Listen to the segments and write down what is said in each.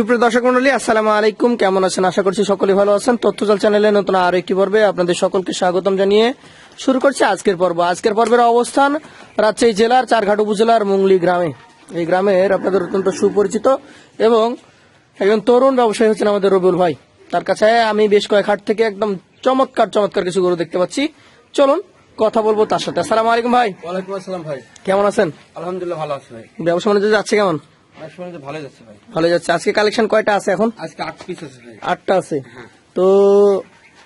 সুপ্রিয় দর্শক মন্ডলী আসসালামু আলাইকুম। কেমন আছেন? আশা করছি সকলে ভালো আছেন। তথ্যজাল চ্যানেলে নতুন আরও একটি পর্বে আপনাদের সকলকে স্বাগতম জানিয়ে শুরু করছে আজকের পর্ব। আজকের পর্বের অবস্থান রাজশাহী জেলার চারঘাট উপজেলার মুংলি গ্রামে। এই গ্রামের আপনাদের অত্যন্ত সুপরিচিত এবং একজন তরুণ ব্যবসায়ী হচ্ছেন আমাদের রবিউল ভাই। তার কাছে আমি বেশ কয়েক হাট থেকে একদম চমৎকার চমৎকার কিছু গরু দেখতে পাচ্ছি। চলুন কথা বলব তার সাথে। আসসালামু আলাইকুম ভাই। ওয়ালাইকুম আসসালাম ভাই। কেমন আছেন? আলহামদুলিল্লাহ ভালো আছি ভাই। ব্যবসা বাণিজ্য যাচ্ছে কেমন? ভালো যাচ্ছে। আজকে কালেকশন কয়টা আছে এখন? আজকে আট পিস আছে ভাই। আটটা আছে। তো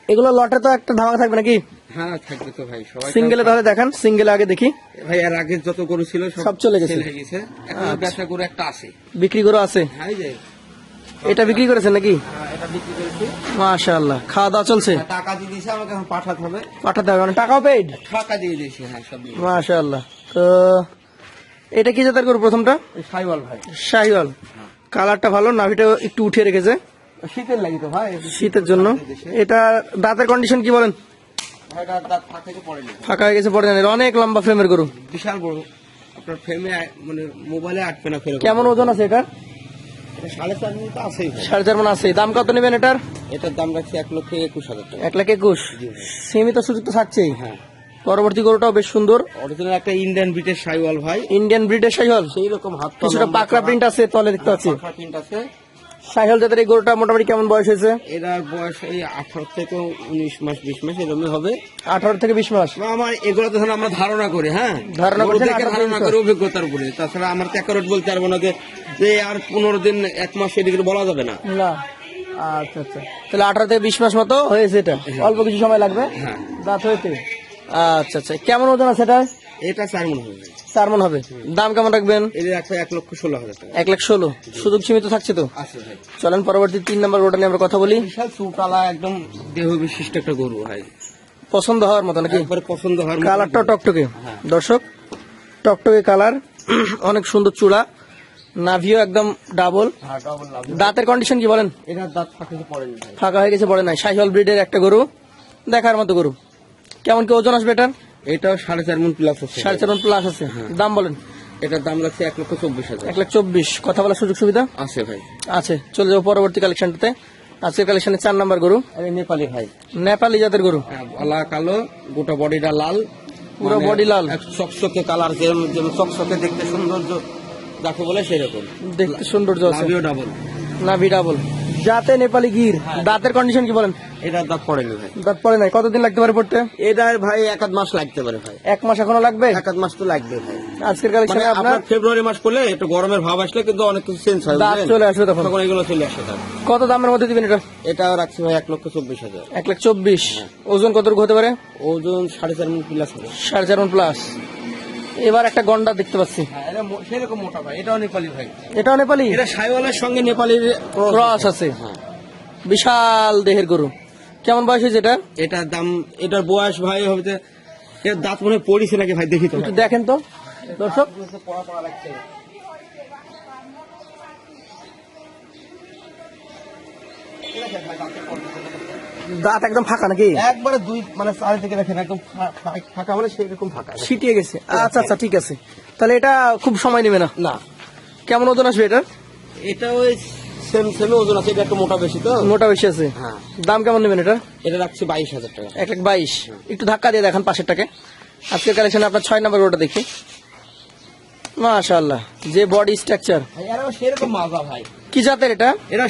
এগুলো লটে তো একটা ধামাকা থাকবে নাকি? হ্যাঁ থাকবে তো ভাই সবাই সিঙ্গেলে তাহলে দেখান সিঙ্গেলে আগে দেখি। ভাই আগে যত গরু ছিল সব চলে গেছে। হয়ে এখন ব্যবসা একটা আছে। বিক্রি করে আছে? হ্যাঁ এটা বিক্রি করেছেন নাকি? হ্যাঁ, মাশাআল্লাহ। খাওয়া দাওয়া চলছে? হ্যাঁ, টাকা দিয়ে দিয়েছে আমাকে এখন পাঠাতে হবে। পাঠাতে হবে মানে টাকাও পেইড টাকা দিয়ে দিয়েছি হ্যাঁ সব মাশাআল্লাহ। তো এটা কি জাতের করব প্রথমটা? সাইওয়াল ভাই। শাহিওয়াল কালারটা ভালো নাভিটা একটু উঠিয়ে রেখেছে। শীতের লাগি তো ভাই শীতের জন্য। এটা দাঁতের কন্ডিশন কি বলেন? ফাঁক হয়ে গেছে পরে জানেন অনেক লম্বা ফ্রেমের গরু। বিশাল বড় আপনার ফ্রেমে মানে মোবাইলে আটবে না ফেরত কেমন ওজন আছে এটার? সাড়ে চার মিনিট আছেই সাড়ে চার মন আছে দাম কত নেবেন এটার? এটার দাম রাখছি এক লক্ষ একুশ হাজার টাকা। এক লাখ একুশ। সীমিত সুযোগ তো থাকছেই। হ্যাঁ। পরবর্তী গরুটাও বেশ সুন্দর। অরিজিনাল একটা ইন্ডিয়ান ব্রিটের সাইওয়াল ভাই। ইন্ডিয়ান ব্রিডের শাহিওয়াল সেই রকম হাত কিছুটা পাকড়া প্রিন্ট আছে তলে দেখতে পাচ্ছি। পাকড়া প্রিন্ট আছে। শাহিওয়াল জাতের এই গরুটা মোটামুটি কেমন বয়স হয়েছে? এটার বয়স এই আঠারো থেকে উনিশ মাস বিশ মাস এরকমই হবে। আঠারো থেকে বিশ মাস। আমার এগুলো তো আমরা ধারণা করি হ্যাঁ? ধারণা 18 ধারণা করি অভিজ্ঞতার উপরে। তাছাড়া আমার তো একারোট বলতে পারব না যে আর পনেরো দিন এক মাস এদিকে বলা যাবে না। না। আচ্ছা আচ্ছা। তাহলে আঠারো থেকে বিশ মাস মতো হয়েছে এটা। অল্প কিছু সময় লাগবে। হ্যাঁ। দাঁত হয়েছে। আচ্ছা আচ্ছা। কেমন ওজন আছে এটা এটা চার মনে হবে। চার মন হবে দাম কেমন রাখবেন? এক লক্ষ ষোলো হাজার টাকা। এক লাখ ষোলো। সুযোগ সীমিত থাকছে তো? চলেন পরবর্তী তিন নম্বর গরুটা নিয়ে আমরা কথা বলি। চুটালা একদম দেহ বিশিষ্ট একটা গরু ভাই। পছন্দ হওয়ার মতো নাকি? পছন্দ হওয়ার কালারটা টকটকে। হ্যাঁ। দর্শক টকটকে কালার অনেক সুন্দর চূড়া। নাভিও একদম ডাবল হ্যাঁ। দাঁতের কন্ডিশন কি বলেন? ফাঁকে হয়ে গেছে বলে নাই। শাহিওয়াল ব্রিডের একটা গরু। দেখার মতো গরু। কেমন কি ওজন আসবে এটার? এটাও সাড়ে চার মন প্লাস আছে। সাড়ে চার মন প্লাস আছে। দাম বলেন। এটার দাম লাগছে এক লক্ষ চব্বিশ হাজার। এক লাখ চব্বিশ। কথা বলার সুযোগ সুবিধা? আছে ভাই। আছে। চলে যাব পরবর্তী কালেকশনটাতে আজকের কালেকশনে চার নাম্বার গরু। নেপালি ভাই। নেপালি জাতের গরু। হ্যাঁ, গলা কালো গোটা বডিটা লাল। পুরো মানে body লাল। চকচকে কালার যেমন চকচকে দেখতে সৌন্দর্য যাকে বলে সেরকম। দেখতে সৌন্দর্য আছে। নাভি ডাবল জাতে নেপালি গির। দাঁতের কন্ডিশন কি বলেন? এটার দাঁত পড়েনি ভাই। দাঁত পড়ে নাই কতদিন লাগতে পারে পড়তে? এটার ভাই এক আধ মাস লাগতে পারে ভাই। এক মাস এখনও লাগবে? এক আধ মাস তো লাগবে ভাই। আজকের মানে কালেকশনে আপনার ফেব্রুয়ারি মাস করলে একটু গরমের ভাব আসলে কিন্তু অনেক কিছু চেঞ্জ হয় দাঁত চলে আসবে তখন। তখন এগুলো চলে আসে কত দামের মধ্যে দিবেন এটা? এটাও রাখছি ভাই এক লক্ষ চব্বিশ হাজার। এক লাখ চব্বিশ। ওজন কতটুকু হতে পারে? ওজন সাড়ে চার মিন প্লাস সাড়ে চার মন প্লাস এবার একটা গন্ডা দেখতে পাচ্ছি। হ্যাঁ সেরকম মোটা ভাই এটাও নেপালি ভাই। এটাও নেপালি? এটা সাইওয়ালের সঙ্গে নেপালির ক্রস আছে। বিশাল দেহের গরু। কেমন বয়স হয়েছে এটা? এটার দাম এটার বয়স ভাই হবে এর দাঁত মনে পড়িছে নাকি ভাই দেখি তো। একটু দেখেন তো। দর্শক। দাঁত একদম ফাঁকা নাকি? একবারে দুই মানে চারি থেকে দেখেন একদম ফাঁকা মানে সেরকম ফাঁকা। ছিটিয়ে গেছে। আচ্ছা আচ্ছা ঠিক আছে। তাহলে এটা খুব সময় নেবে না? না। কেমন ওজন আসবে এটা এটা ওই সেম সেম ওজন আছে এটা একটু মোটা বেশি তো। মোটা বেশি আছে? হ্যাঁ। দাম কেমন নেবেন এটা এটা রাখছি বাইশ হাজার টাকা। এক লাখ বাইশ। একটু ধাক্কা দিয়ে দেখান পাশেরটাকে। আজকের কালেকশনে আপনার ছয় নম্বর ওটা দেখি। মাশাআল্লাহ যে বডি স্ট্রাকচার ভাই সেরকম মাজা ভাই। কি জাতের এটা? এটা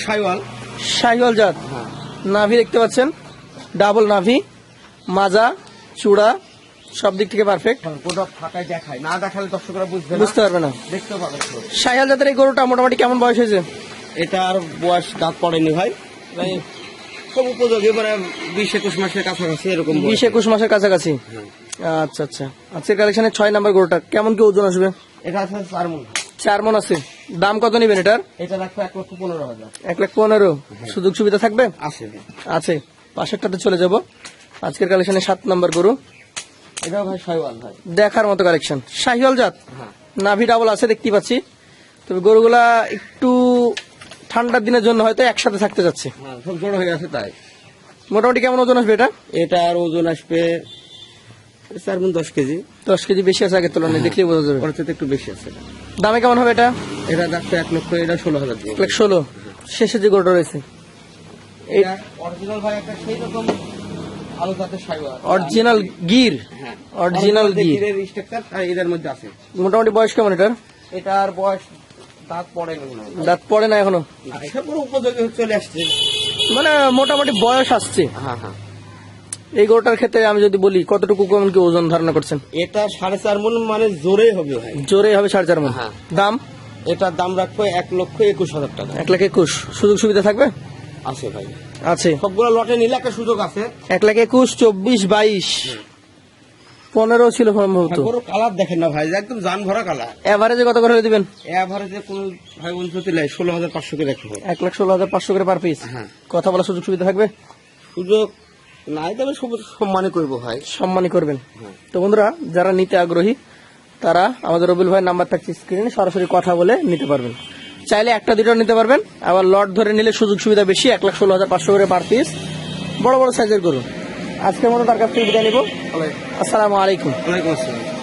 শাহিওয়াল জাত। হ্যাঁ। নাভি দেখতে পাচ্ছেন। ডাবল নাভি মাজা চূড়া সব দিক থেকে পারফেক্ট গোটা ফাঁকায় দেখায়। না দেখালে দর্শকরা বুঝবে বুঝতে পারবে না। দেখতে পাবে। তো। জাতের এই গরুটা মোটামুটি কেমন বয়স হয়েছে? এটা আর বয়স দাঁত পড়েনি ভাই। ভাই খুব উপযোগী মানে বিশ একুশ মাসের কাছাকাছি এরকম। বিশ একুশ মাসের কাছাকাছি? হ্যাঁ। আচ্ছা আচ্ছা। আজকের কালেকশনে ছয় নাম্বার গরুটা। কেমন কি ওজন আসবে? এটা আছে চার মন। চার মন আছে। দাম কত নেবেন এটার? এটা রাখবে এক লক্ষ পনেরো হাজার। এক লাখ পনেরো। সুযোগ সুবিধা থাকবে? আছে আছে। পাশেরটাতে চলে যাব। আজকের কালেকশনে সাত নম্বর গরু। এটাও ভাই সাইওয়াল ভাই। দেখার মতো কালেকশন শাহিওয়াল জাত? হ্যাঁ। নাভি ডাবল আছে দেখতে পাচ্ছি। তবে গরুগুলা একটু ঠান্ডার দিনের জন্য হয়তো একসাথে থাকতে যাচ্ছে। হ্যাঁ সব জড়ো হয়ে আছে তাই। মোটামুটি কেমন ওজন আসবে এটা? এটার ওজন আসবে চার গুণ দশ কেজি। দশ কেজি বেশি আছে আগের তুলনায় দেখলেই বোঝা যাবে। ওর একটু বেশি আছে। দামে কেমন হবে এটা? এটা এক লক্ষ এটা ষোলো হাজার এক লাখ ষোলো। শেষে যে গরুটা রয়েছে। অরিজিনাল গির? হ্যাঁ। অরিজিনাল গির। গিরের এদের মধ্যে আছে। মোটামুটি বয়স কেমন এটার? এটার বয়স দাঁত পড়ে না দাঁত পড়ে না এখনও? পুরো উপযোগী চলে আসছে। মানে মোটামুটি বয়স আসছে। হ্যাঁ হ্যাঁ। এই গরুটার ক্ষেত্রে আমি যদি বলি কতটুকু কেমন কি ওজন ধারণা করছেন? এটা সাড়ে চার মন মানে জোরে হবে ভাই। জোরে হবে সাড়ে চার মন। হ্যাঁ। দাম? এটার দাম রাখব এক লক্ষ একুশ হাজার টাকা। এক লাখ একুশ। সুযোগ সুবিধা থাকবে? আছে ভাই। আছে। সবগুলো লটে নিলে একটা সুযোগ আছে। এক লাখ একুশ চব্বিশ বাইশ। পনেরো ছিল সম্ভবত। কালার দেখেন না ভাই একদম জান ভরা কালার এভারেজে কত করে দিবেন? এভারেজে কোন ভাই দিলে ষোলো হাজার পাঁচশো করে এক লাখ ষোলো হাজার পাঁচশো করে পার পিস হ্যাঁ। কথা বলার সুযোগ সুবিধা থাকবে? সুযোগ নাই তবে সম্মানই করব ভাই। সম্মানই করবেন। তো বন্ধুরা যারা নিতে আগ্রহী তারা আমাদের রবিল ভাইয়ের নাম্বার থাকছে স্ক্রিনে সরাসরি কথা বলে নিতে পারবেন। চাইলে একটা দুটো নিতে পারবেন। আবার লট ধরে নিলে সুযোগ সুবিধা বেশি এক লাখ ষোলো হাজার পাঁচশো করে পার পিস বড় বড় সাইজের করুন আজকের মতো তার কাছ থেকে বিদায় নিব। আসসালামু আলাইকুম। ওয়ালাইকুম আসসালাম।